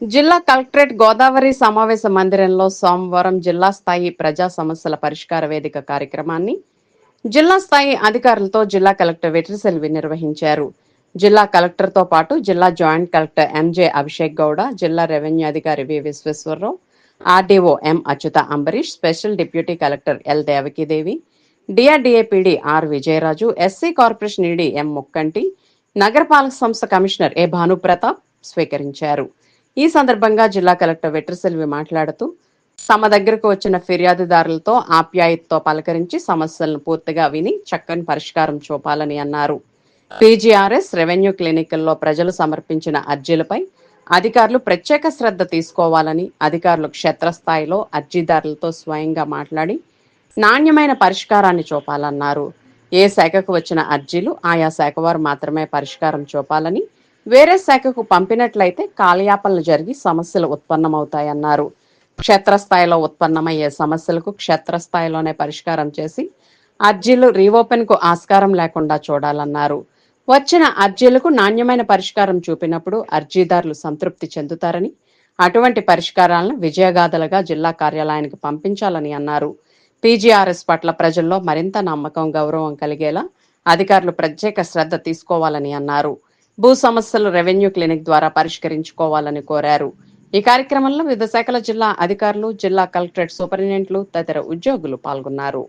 జిల్లా కలెక్టరేట్ గోదావరి సమావేశ మందిరంలో సోమవారం జిల్లా స్థాయి ప్రజా సమస్యల పరిష్కార వేదిక కార్యక్రమాన్ని జిల్లా స్థాయి అధికారులతో జిల్లా కలెక్టర్ వెట్రిసెల్వి నిర్వహించారు. జిల్లా కలెక్టర్తో పాటు జిల్లా joint collector MJ Abhishek Gowda జిల్లా రెవెన్యూ అధికారి V Visweswararao RDO M Achyuta Ambarish special deputy collector L Devakidevi DRDA PD R Vijayaraju SC corporation ED M Mukkanti నగరపాలక సంస్థ కమిషనర్ ఏ భానుప్రతాప్ స్వీకరించారు. ఈ సందర్భంగా జిల్లా కలెక్టర్ వెట్రసెల్వి మాట్లాడుతూ తమ దగ్గరకు వచ్చిన ఫిర్యాదుదారులతో ఆప్యాయతతో పలకరించి సమస్యలను పూర్తిగా విని చక్కని పరిష్కారం చూపాలని అన్నారు. పీజీఆర్ఎస్ రెవెన్యూ క్లినిక్ల్లో ప్రజలు సమర్పించిన అర్జీలపై అధికారులు ప్రత్యేక శ్రద్ధ తీసుకోవాలని అధికారులు క్షేత్రస్థాయిలో అర్జీదారులతో స్వయంగా మాట్లాడి నాణ్యమైన పరిష్కారాన్ని చూపాలన్నారు. ఏ శాఖకు వచ్చిన అర్జీలు ఆయా శాఖ వారు మాత్రమే పరిష్కారం చూపాలని వేరే శాఖకు పంపినట్లయితే కాలయాపనలు జరిగి సమస్యలు ఉత్పన్నమవుతాయన్నారు. క్షేత్రస్థాయిలో ఉత్పన్నమయ్యే సమస్యలకు క్షేత్రస్థాయిలోనే పరిష్కారం చేసి అర్జీలు రీఓపెన్కు ఆస్కారం లేకుండా చూడాలన్నారు. వచ్చిన అర్జీలకు నాణ్యమైన పరిష్కారం చూపినప్పుడు అర్జీదారులు సంతృప్తి చెందుతారని అటువంటి పరిష్కారాలను విజయగాథలుగా జిల్లా కార్యాలయానికి పంపించాలని అన్నారు. పీజీఆర్ఎస్ పట్ల ప్రజల్లో మరింత నమ్మకం గౌరవం కలిగేలా అధికారులు ప్రత్యేక శ్రద్ధ తీసుకోవాలని అన్నారు. భూ సమస్యలు రెవెన్యూ క్లినిక్ ద్వారా పరిష్కరించుకోవాలని కోరారు. ఈ కార్యక్రమంలో వివిధ శాఖల జిల్లా అధికారులు జిల్లా కలెక్టరేట్ సూపరింటెండెంట్లు తదితర ఉద్యోగులు పాల్గొన్నారు.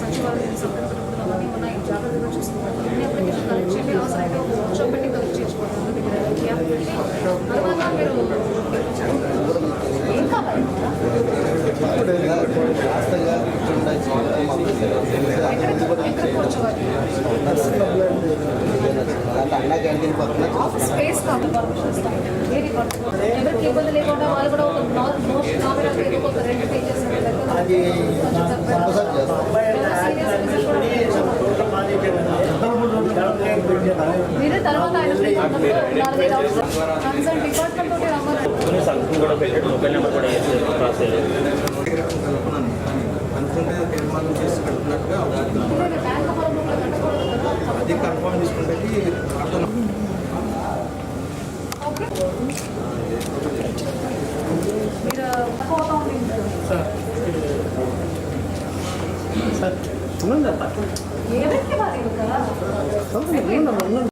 సచివాలయం సభ్యులు అవన్నీ ఉన్నాయి జాగ్రత్తగా చూసుకోవాలి అన్ని అప్లికేషన్ కలెక్ట్ చేయండి అన్నా క్యాంటీన్ పక్కన ఆఫీస్ స్పేస్ ఏది ఎవరికి ఇబ్బంది లేకుండా వాళ్ళు కూడా ఒక మోస్ట్ నామినల్ ఏదో ఒక రెండు పేజెస్ అది మీరే తర్వాత ఆయన డిపార్ట్మెంట్ తోటి రమ్మని కూడా పెట్టాడు మొబైల్ నెంబర్ కూడా వేసి కదా అది కన్ఫర్మ్ చేసుకుంటే అర్థం ఓకే మీరు తక్కువ